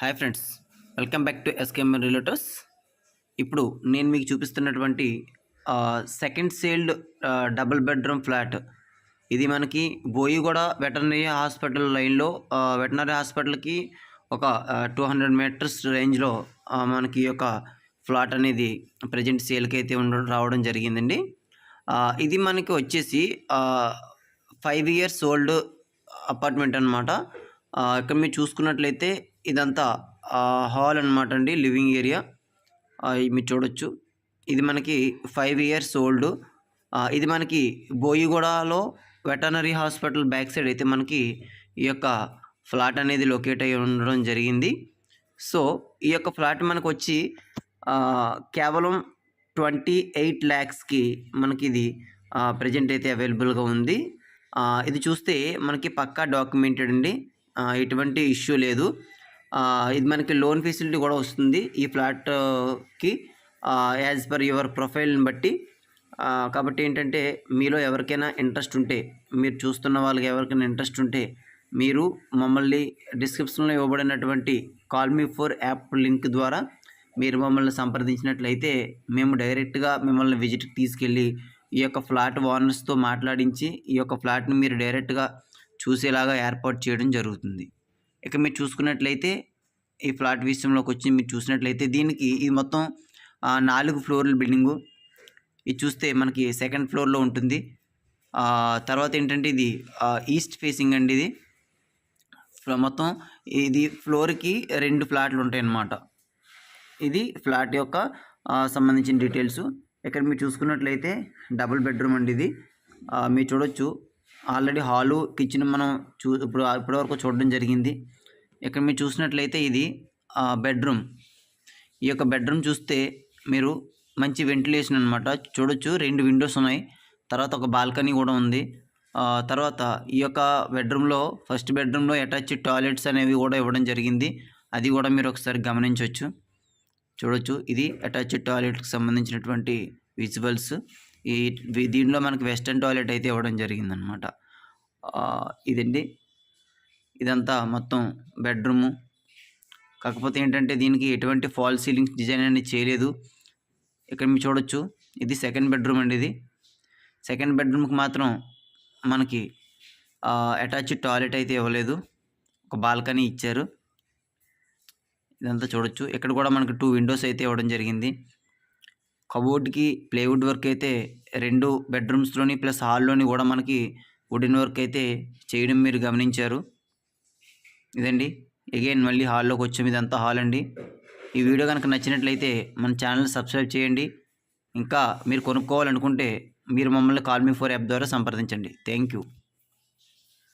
Hi friends welcome back to SKM realtors. ఇప్పుడు నేను మీకు చూపిస్తున్నటువంటి second sale double bedroom flat. ఇది మనకి బోయిగూడ వెటర్నరీ హాస్పిటల్ లైన్లో వెటర్నరీ హాస్పిటల్కి ఒక టూ హండ్రెడ్ మీటర్స్ రేంజ్లో మనకి యొక్క ఫ్లాట్ అనేది ప్రజెంట్ సేల్కి అయితే ఉండడం రావడం జరిగిందండి. ఇది మనకి వచ్చేసి ఫైవ్ ఇయర్స్ ఓల్డ్ అపార్ట్మెంట్ అనమాట ఇక్కడ మీరు చూసుకున్నట్లయితే ఇదంతా హాల్ అనమాట అండి లివింగ్ ఏరియా. మీరు చూడొచ్చు. ఇది మనకి ఫైవ్ ఇయర్స్ ఓల్డ్. ఇది మనకి బోయిగూడలో వెటర్నరీ హాస్పిటల్ బ్యాక్ సైడ్ అయితే మనకి ఈ యొక్క ఫ్లాట్ అనేది లొకేట్ అయి ఉండడం జరిగింది. సో ఈ యొక్క ఫ్లాట్ మనకు వచ్చి కేవలం ట్వంటీ ఎయిట్ ల్యాక్స్కి మనకి ఇది ప్రజెంట్ అయితే అవైలబుల్గా ఉంది. ఇది చూస్తే మనకి పక్కా డాక్యుమెంటెడ్ అండి. ఎటువంటి ఇష్యూ లేదు. ఇది మనకి లోన్ ఫెసిలిటీ కూడా వస్తుంది. ఈ ఫ్లాట్కి యాజ్ పర్ యువర్ ప్రొఫైల్ని బట్టి. కాబట్టి ఏంటంటే మీలో ఎవరికైనా ఇంట్రెస్ట్ ఉంటే మీరు చూస్తున్న వాళ్ళకి ఎవరికైనా ఇంట్రెస్ట్ ఉంటే మీరు మమ్మల్ని డిస్క్రిప్షన్లో ఇవ్వబడినటువంటి call me for app link ద్వారా మీరు మమ్మల్ని సంప్రదించినట్లయితే మేము డైరెక్ట్గా మిమ్మల్ని విజిట్కి తీసుకెళ్ళి ఈ యొక్క ఫ్లాట్ ఓనర్స్తో మాట్లాడించి ఈ యొక్క ఫ్లాట్ని మీరు డైరెక్ట్గా చూసేలాగా ఏర్పాటు చేయడం జరుగుతుంది. ఇక మీరు చూసుకున్నట్లయితే ఈ ఫ్లాట్ విషయంలోకి వచ్చి మీరు చూసినట్లయితే దీనికి ఇది మొత్తం నాలుగు ఫ్లోర్ల బిల్డింగు. ఇది చూస్తే మనకి సెకండ్ ఫ్లోర్లో ఉంటుంది. తర్వాత ఏంటంటే ఇది ఈస్ట్ ఫేసింగ్ అండి ఇది. మొత్తం ఇది ఫ్లోర్కి రెండు ఫ్లాట్లు ఉంటాయి అన్నమాట ఇది ఫ్లాట్ యొక్క సంబంధించిన డీటెయిల్స్. ఇక్కడ మీరు చూసుకున్నట్లయితే డబుల్ బెడ్రూమ్ అండి ఇది. మీరు చూడొచ్చు. ఆల్రెడీ హాలు కిచెన్ మనం చూ ఇప్పుడు ఇప్పటివరకు చూడడం జరిగింది. ఇక్కడ మీరు చూసినట్లయితే ఇది బెడ్రూమ్. ఈ యొక్క బెడ్రూమ్ చూస్తే మీరు మంచి వెంటిలేషన్ అనమాట చూడొచ్చు రెండు విండోస్ ఉన్నాయి. తర్వాత ఒక బాల్కనీ కూడా ఉంది. తర్వాత ఈ యొక్క బెడ్రూమ్లో ఫస్ట్ బెడ్రూమ్లో అటాచ్ టాయిలెట్స్ అనేవి కూడా ఇవ్వడం జరిగింది. అది కూడా మీరు ఒకసారి గమనించవచ్చు. చూడొచ్చు ఇది అటాచ్డ్ టాయిలెట్కి సంబంధించినటువంటి విజువల్స్ ఈ దీనిలో మనకి వెస్టర్న్ టాయిలెట్ అయితే ఇవ్వడం జరిగిందనమాట ఇదండి. ఇదంతా మొత్తం బెడ్రూము. కాకపోతే ఏంటంటే దీనికి ఎటువంటి ఫాల్ సీలింగ్స్ డిజైన్ అనేది చేయలేదు. ఇక్కడ మీరు చూడొచ్చు. ఇది సెకండ్ బెడ్రూమ్ అండి ఇది. సెకండ్ బెడ్రూమ్కి మాత్రం మనకి అటాచ్డ్ టాయిలెట్ అయితే ఇవ్వలేదు. ఒక బాల్కనీ ఇచ్చారు. ఇదంతా చూడొచ్చు. ఇక్కడ కూడా మనకి టూ విండోస్ అయితే ఇవ్వడం జరిగింది. కబోర్డ్కి ప్లేవుడ్ వర్క్ అయితే రెండు బెడ్రూమ్స్లోని ప్లస్ హాల్లోని కూడా మనకి వుడెన్ వర్క్ అయితే చేయడం మీరు గమనించారు. ఇదండి. అగైన్ మళ్ళీ హాల్లోకి వచ్చాము ఇదంతా హాల్ అండి. ఈ వీడియో కనుక నచ్చినట్లయితే మన ఛానల్ సబ్స్క్రైబ్ చేయండి. ఇంకా మీరు కొనుక్కోవాలనుకుంటే మీరు మమ్మల్ని కాల్ మీ ఫోర్ యాప్ ద్వారా సంప్రదించండి. Thank you